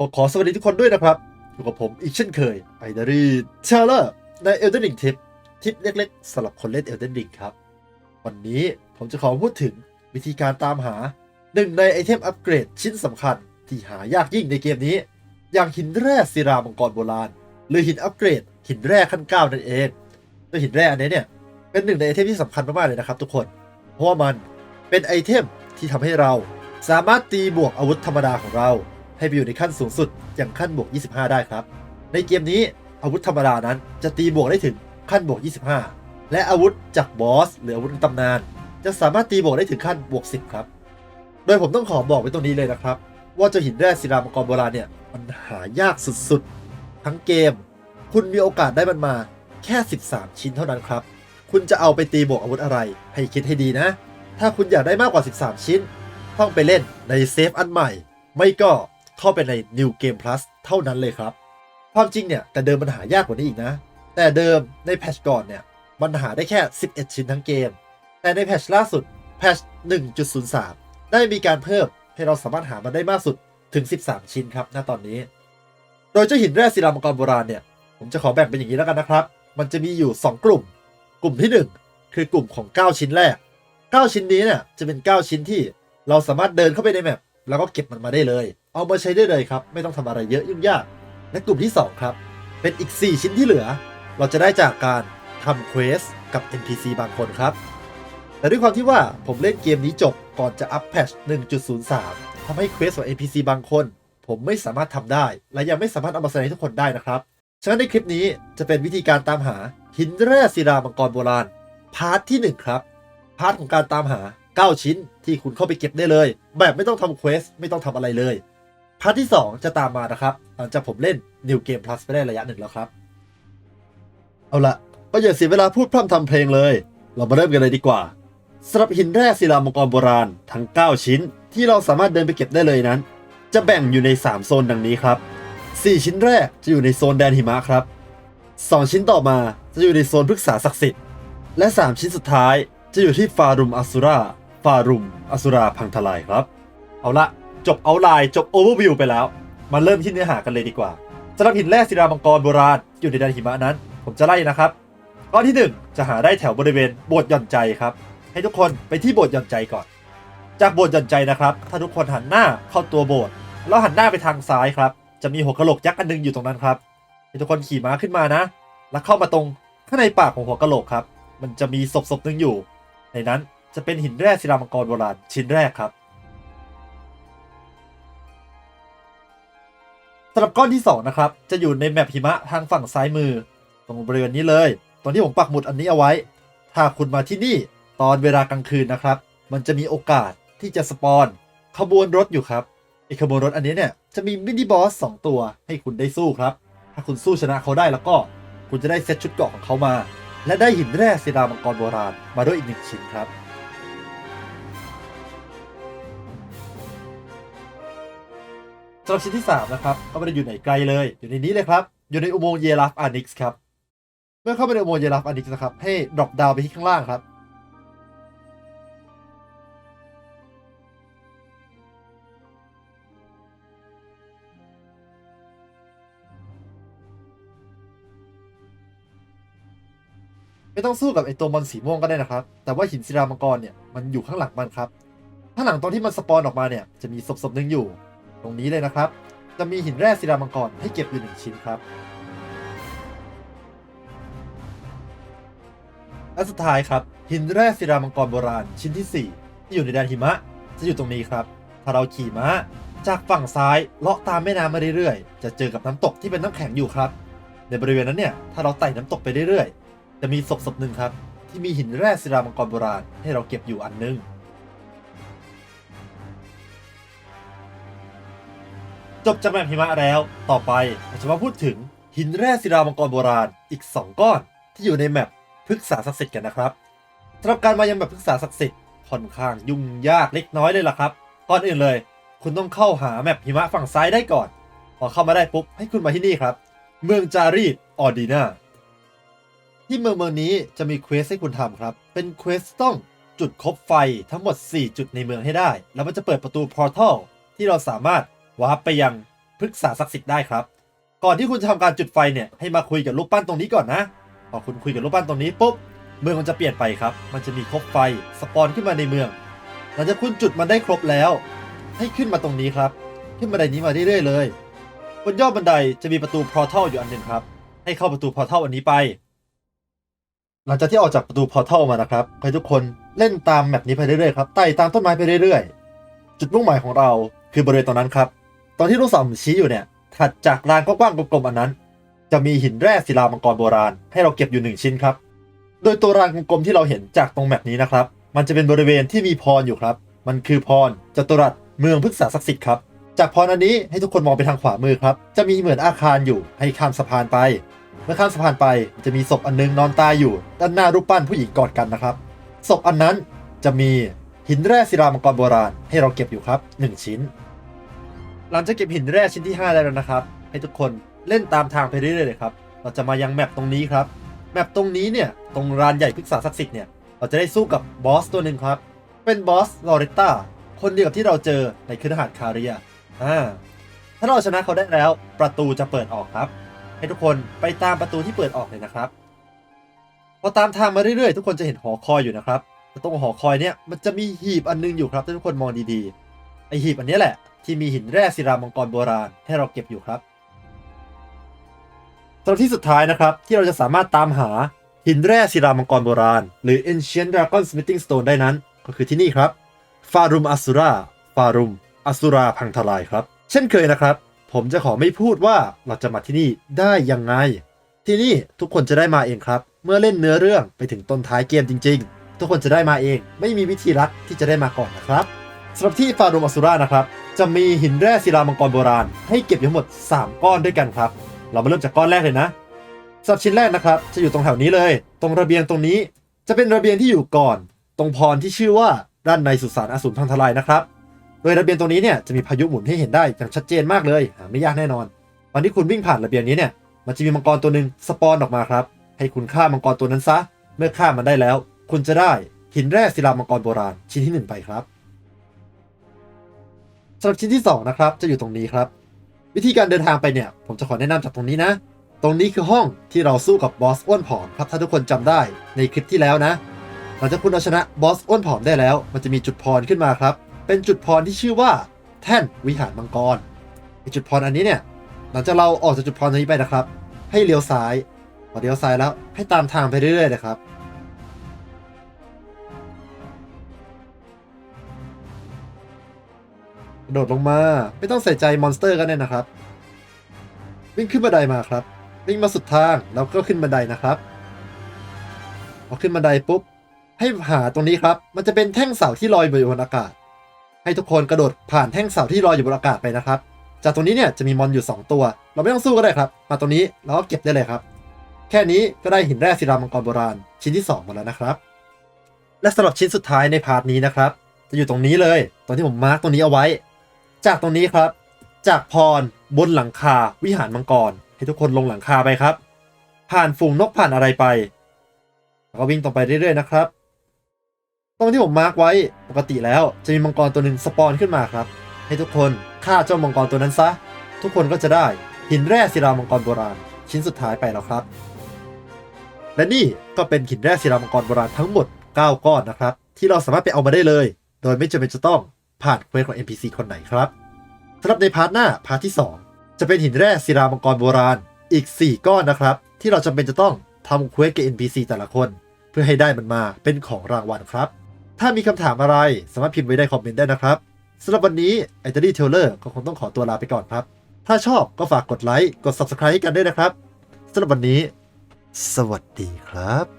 ขอขอสวัสดีทุกคนด้วยนะครับอยู่กับผมอีกเช่นเคยไอดารีเชลเลอร์ในเอลเดน i ิงทิปทิปเล็กๆสำหรับคนเล่นเอลเดน i ิงครับ วันนี้ผมจะขอพูดถึงวิธีการตามหาหนึ่งในไอเทมอัปเกรดชิ้นสำคัญที่หายากยิ่งในเกมนี้ อย่างหินแร่ศิรามังกรโบราณ หรือหินอัปเกรด หินแร่ขั้นเก้านั่นเองโดยหินแร่อันนี้เนี่ยเป็นหนึ่งในไอเทมที่สำคัญมากๆเลยนะครับทุกคน เพราะว่ามันเป็นไอเทมที่ทำให้เราสามารถตีบวกอาวุธธรรมดาของเรา ให้ไปอยู่ในขั้นสูงสุดอย่างขั้นบวก 25 ได้ครับ ในเกมนี้อาวุธธรรมดานั้นจะตีบวกได้ถึงขั้นบวก 25 และอาวุธจากบอสหรืออาวุธตำนาน จะสามารถตีบวกได้ถึงขั้นบวก 10 ครับ โดยผมต้องขอบอกไว้ตรงนี้เลยนะครับ ว่าเจ้าหินแร่ศิลามังกรโบราณเนี่ยมันหายากสุดๆ ทั้งเกม คุณมีโอกาสได้มันมาแค่ 13 ชิ้นเท่านั้นครับ คุณจะเอาไปตีบวกอาวุธอะไร ให้คิดให้ดีนะ ถ้าคุณอยากได้มากกว่า 13 ชิ้น ต้องไปเล่นในเซฟอันใหม่ ไม่ก็ เข้าไปใน New Game Plus เท่านั้นเลยครับ ความจริงเนี่ย แต่เดิมมันหายากกว่านี้อีกนะ แต่เดิมในแพทชก่อนเนี่ย มันหาได้แค่ 11 ชิ้นทั้งเกม แต่ในแพทชล่าสุดแพทช1.03 ได้มีการเพิ่มให้เราสามารถหามันได้มากสุดถึง 13 ชิ้นครับณตอนนี้ โดยเจ้าหินแร่ศิลามังกรโบราณเนี่ย ผมจะขอแบ่งเป็นอย่างนี้แล้วกันนะครับ มันจะมีอยู่ 2 กลุ่ม กลุ่มที่ 1 คือกลุ่มของ 9 ชิ้นแรก 9 ชิ้นนี้เนี่ยจะเป็น 9 ชิ้นที่เราสามารถเดินเข้าไปในแมปแล้วก็เก็บมันมาได้เลย เอามาใช้ได้เลยครับ ไม่ต้องทำอะไรเยอะยุ่งยาก และกลุ่มที่ 2 ครับ เป็นอีก 4 ชิ้นที่เหลือ เราจะได้จากการทำเควสกับ NPC บางคนครับ แต่ด้วยความที่ว่าผมเล่นเกมนี้จบก่อนจะอัปแพช1.03 ทำให้เควสของ NPC บางคน ผมไม่สามารถทำได้ และยังไม่สามารถเอามาแสดงให้ทุกคนได้นะครับฉะนั้นในคลิปนี้จะเป็นวิธีการตามหาหินแร่ศิลามังกรโบราณ พาร์ทที่ 1 ครับ พาร์ทของการตามหา 9 ชิ้นที่คุณเข้าไปเก็บได้เลย แบบไม่ต้องทำเควสไม่ต้องทำอะไรเลย พาร์ทที่ 2 จะตามมานะครับ หลังจากผมเล่น New Game Plus ไปได้ระยะหนึ่งแล้วครับ เอาละก็อย่าเสียเวลาพูดพร่ำทำเพลงเลย เรามาเริ่มกันเลยดีกว่าสำหรับหินแร่ศิลามังกรโบราณทั้ง 9 ชิ้น ที่เราสามารถเดินไปเก็บได้เลยนั้น จะแบ่งอยู่ใน 3 โซนดังนี้ครับ 4 ชิ้นแรกจะอยู่ในโซนแดนหิมะครับ 2 ชิ้นต่อมาจะอยู่ในโซนพฤกษาศักดิ์สิทธิ์ และ 3 ชิ้นสุดท้ายจะอยู่ที่ฟารุมอสุราฟารุมอสุราพังทลายครับ เอาละ จบเอาไลน์จบโอเวอร์วิวไปแล้ว มาเริ่มที่เนื้อหากันเลยดีกว่าสำหรับหินแร่ศิลามังกรโบราณอยู่ในแดนหิมะนั้น ผมจะไล่นะครับก้อที่ 1 จะหาได้แถวบริเวณโบสถ์หย่อนใจครับ ให้ทุกคนไปที่โบสถ์หย่อนใจก่อน จากโบสถ์หย่อนใจนะครับ ถ้าทุกคนหันหน้าเข้าตัวโบสถ์แล้วหันหน้าไปทางซ้ายครับ จะมีหัวกะโหลกยักษ์อันหนึงอยู่ตรงนั้นครับให้ทุกคนขี่ม้าขึ้นมานะ แล้วเข้ามาตรงข้างในปากของหัวกะโหลกครับ มันจะมีศพศพหนึ่งอยู่ ในนั้นจะเป็นหินแร่ศิลามังกรโบราณชิ้นแรกครับ สำหรับก้อนที่ 2 นะครับ จะอยู่ในแมปหิมะทางฝั่งซ้ายมือ ตรงบริเวณนี้เลยตรงที่ผมปักหมุดอันนี้เอาไว้ ถ้าคุณมาที่นี่ตอนเวลากลางคืนนะครับ มันจะมีโอกาสที่จะสปอนขบวนรถอยู่ครับไอขบวนรถอันนี้เนี่ยจะมีมินิบอสสองตัวให้คุณได้สู้ครับ ถ้าคุณสู้ชนะเขาได้แล้วก็ คุณจะได้เซตชุดเกราะของเขามา และได้หินแร่ศิลามังกรโบราณมาด้วยอีกหนึ่งชิ้นครับ สำหรับชิ้นที่ 3 นะครับก็ไม่ได้อยู่ไหนไกลเลย อยู่ในนี้เลยครับ อยู่ในอุโมงค์เยลัฟอานิกส์ครับ เมื่อเข้าไปในอุโมงค์เยลัฟอานิกส์นะครับ ให้ดรอปดาวไปที่ข้างล่างครับ ไม่ต้องสู้กับไอตัวมอนสีม่วงก็ได้นะครับ แต่ว่าหินศิลามังกรเนี่ยมันอยู่ข้างหลังมันครับ ข้างหลังตอนที่มันสปอนออกมาเนี่ยจะมีศพศพหนึ่งอยู่ ตรงนี้เลยนะครับ จะมีหินแร่ศิลามังกรให้เก็บอยู่หนึ่งชิ้นครับ และสุดท้ายครับ หินแร่ศิลามังกรโบราณชิ้นที่ 4 ที่อยู่ในแดนหิมะ จะอยู่ตรงนี้ครับ ถ้าเราขี่ม้า จากฝั่งซ้ายเลาะตามแม่น้ำมาเรื่อยๆ จะเจอกับน้ำตกที่เป็นน้ำแข็งอยู่ครับ ในบริเวณนั้นเนี่ย ถ้าเราไต่น้ำตกไปเรื่อยๆ จะมีศพศพหนึ่งครับ ที่มีหินแร่ศิลามังกรโบราณให้เราเก็บอยู่อันหนึง จบจากแมปหิมะแล้ว ต่อไปเราจะมาพูดถึงหินแร่ศิลามังกรโบราณอีก 2 ก้อน ที่อยู่ในแมปพฤกษาศักดิ์สิทธิ์กันนะครับสำหรับการมายังแมปพฤกษาศักดิ์สิทธิ์ค่อนข้างยุ่งยากเล็กน้อยเลยล่ะครับก่อนอื่นเลย คุณต้องเข้าหาแมปหิมะฝั่งซ้ายได้ก่อน พอเข้ามาได้ปุ๊บให้คุณมาที่นี่ครับ เมืองจารีตออดีนาที่เมืองเมืองนี้จะมีเควสให้คุณทำครับ เป็นเควสต้องจุดคบไฟทั้งหมด 4 จุดในเมืองให้ได้ แล้วมันจะเปิดประตูพอร์ทัลที่เราสามารถ วาร์ปไปยังพฤกษาศักดิ์สิทธิ์ได้ครับ ก่อนที่คุณจะทำการจุดไฟเนี่ยให้มาคุยกับรูปปั้นตรงนี้ก่อนนะพอคุณคุยกับรูปปั้นตรงนี้ปุ๊บเมืองมันจะเปลี่ยนไปครับ มันจะมีคบไฟสปอนขึ้นมาในเมือง หลังจากคุณจุดมันได้ครบแล้ว ให้ขึ้นมาตรงนี้ครับ ขึ้นบันไดนี้มาเรื่อยๆเลย บนยอดบันไดจะมีประตูพอร์ทัลอยู่อันหนึ่งครับ ให้เข้าประตูพอร์ทัลอันนี้ไป หลังจากที่ออกจากประตูพอร์ทัลมานะครับให้ทุกคนเล่นตามแมปนี้ไปเรื่อยๆครับ ไต่ตามต้นไม้ไปเรื่อยๆ จุดมุ่งหมายของเราคือบริเวณตรงนั้นครับ ตอนที่ลูกศรชี้อยู่เนี่ย ถัดจากลานกว้างๆกลมๆอันนั้น จะมีหินแร่ศิลามังกรโบราณ ให้เราเก็บอยู่หนึ่งชิ้นครับ โดยตัวรางกลมๆที่เราเห็นจากตรงแมปนี้นะครับ มันจะเป็นบริเวณที่มีพรอยู่ครับ มันคือพรจตุรัสเมืองพฤกษาศักดิ์สิทธิ์ครับ จากพรอันนี้ให้ทุกคนมองไปทางขวามือครับ จะมีเหมือนอาคารอยู่ให้ข้ามสะพานไป เมื่อข้ามสะพานไปจะมีศพอันนึงนอนตายอยู่ ด้านหน้ารูปปั้นผู้หญิงกอดกันนะครับ ศพอันนั้นจะมีหินแร่ศิลามังกรโบราณ ให้เราเก็บอยู่ครับหนึ่งชิ้น หลังจากเก็บหินแร่ชิ้นที่ 5 ได้แล้วนะครับ ให้ทุกคนเล่นตามทางไปเรื่อยๆเลยครับ เราจะมายังแมปตรงนี้ครับ แมปตรงนี้เนี่ย ตรงรานใหญ่พฤกษาศักดิ์สิทธิ์เนี่ย เราจะได้สู้กับบอสตัวหนึ่งครับ เป็นบอสลอริต้าคนเดียวกับที่เราเจอในคืนหาดคาเรีย อ่า ถ้าเราชนะเขาได้แล้วประตูจะเปิดออกครับ ให้ทุกคนไปตามประตูที่เปิดออกเลยนะครับ พอตามทางมาเรื่อยๆ ทุกคนจะเห็นหอคอยอยู่นะครับตรงหอคอยเนี่ยมันจะมีหีบอันนึงอยู่ครับถ้าทุกคนมองดีๆ ไอหีบอันนี้แหละ ที่มีหินแร่ศิลามังกรโบราณให้เราเก็บอยู่ครับสำหรับที่สุดท้ายนะครับ ที่เราจะสามารถตามหาหินแร่ศิลามังกรโบราณ หรือ Ancient Dragon Smithing Stone ได้นั้น ก็คือที่นี่ครับฟารุมอสุราฟารุมอสุราพังทลายครับ เช่นเคยนะครับ ผมจะขอไม่พูดว่าเราจะมาที่นี่ได้ยังไง ที่นี่ทุกคนจะได้มาเองครับ เมื่อเล่นเนื้อเรื่องไปถึงต้นท้ายเกมจริง ๆ ทุกคนจะได้มาเอง ไม่มีวิธีลัดที่จะได้มาก่อนนะครับ สำหรับที่ฟารุมอสุรานะครับ จะมีหินแร่ศิลามังกรโบราณ ให้เก็บอยู่ทั้งหมด 3 ก้อนด้วยกันครับ เรามาเริ่มจากก้อนแรกเลยนะสำหรับชิ้นแรกนะครับ จะอยู่ตรงแถวนี้เลย ตรงระเบียงตรงนี้ จะเป็นระเบียงที่อยู่ก่อน ตรงพรที่ชื่อว่าด้านในสุสานอสูรพังทลายนะครับ โดยระเบียงตรงนี้เนี่ยจะมีพายุหมุนให้เห็นได้อย่างชัดเจนมากเลยหาไม่ยากแน่นอน ตอนที่คุณวิ่งผ่านระเบียงนี้เนี่ย มันจะมีมังกรตัวหนึ่งสปอนออกมาครับ ให้คุณฆ่ามังกรตัวนั้นซะ เมื่อฆ่ามันได้แล้ว คุณจะได้หินแร่ศิลามังกรโบราณชิ้นที่หนึ่งไปครับ สำหรับชิ้นที่สองนะครับ จะอยู่ตรงนี้ครับ วิธีการเดินทางไปเนี่ย ผมจะขอแนะนำจากตรงนี้นะ ตรงนี้คือห้องที่เราสู้กับบอสอ้วนผอมครับถ้าทุกคนจำได้ในคลิปที่แล้วนะหลังจากคุณเอาชนะบอสอ้วนผอมได้แล้ว มันจะมีจุดพรขึ้นมาครับ เป็นจุดพรที่ชื่อว่า แท่นวิหารมังกรไอจุดพรอันนี้เนี่ย หลังจากเราออกจากจุดพรตรงนี้ไปนะครับ ให้เลี้ยวซ้ายพอเลี้ยวซ้ายแล้วให้ตามทางไปเรื่อยๆนะครับ กระโดดลงมา ไม่ต้องใส่ใจมอนสเตอร์กันเลยนะครับ วิ่งขึ้นบันไดมาครับ วิ่งมาสุดทางแล้วก็ขึ้นบันไดนะครับพอขึ้นบันไดปุ๊บ ให้หาตรงนี้ครับ มันจะเป็นแท่งเสาที่ลอยอยู่บนอากาศ ให้ทุกคนกระโดดผ่านแท่งเสาที่ลอยอยู่บนอากาศไปนะครับ จากตรงนี้เนี่ยจะมีมอนอยู่ 2 ตัว เราไม่ต้องสู้ก็ได้ครับ มาตรงนี้เราก็เก็บได้เลยครับ แค่นี้ก็ได้หินแร่ศิลามังกรโบราณชิ้นที่2มาแล้วนะครับ และสำหรับชิ้นสุดท้ายในพาร์ทนี้นะครับ จะอยู่ตรงนี้เลยตรงที่ผมมาร์กตรงนี้เอาไว้ จากตรงนี้ครับ จากพรบนหลังคาวิหารมังกร ให้ทุกคนลงหลังคาไปครับ ผ่านฝูงนกผ่านอะไรไปแล้วก็วิ่งตรงไปเรื่อยๆนะครับ ตรงที่ผมมาร์กไว้ปกติแล้วจะมีมังกรตัวหนึ่งสปอนขึ้นมาครับ ให้ทุกคนฆ่าเจ้ามังกรตัวนั้นซะ ทุกคนก็จะได้หินแร่ศิลามังกรโบราณ ชิ้นสุดท้ายไปแล้วครับ และนี่ก็เป็นหินแร่ศิลามังกรโบราณทั้งหมด 9 ก้อนนะครับ ที่เราสามารถไปเอามาได้เลย โดยไม่จำเป็นจะต้อง ผ่านเควสของ NPC คนไหนครับสำหรับในพาร์ทหน้าพาร์ทที่ 2 จะเป็นหินแร่ศิลามังกรโบราณอีก 4 ก้อนนะครับ ที่เราจำเป็นจะต้องทำเควสกับ NPC แต่ละคน เพื่อให้ได้มันมาเป็นของรางวัลครับ ถ้ามีคำถามอะไรสามารถพิมพ์ไว้ในคอมเมนต์ได้นะครับสำหรับวันนี้ไอเทอรี่เทเลอร์ก็คงต้องขอตัวลาไปก่อนครับ ถ้าชอบก็ฝากกดไลค์กด Subscribe ให้กันด้วยนะครับสำหรับวันนี้ สวัสดีครับ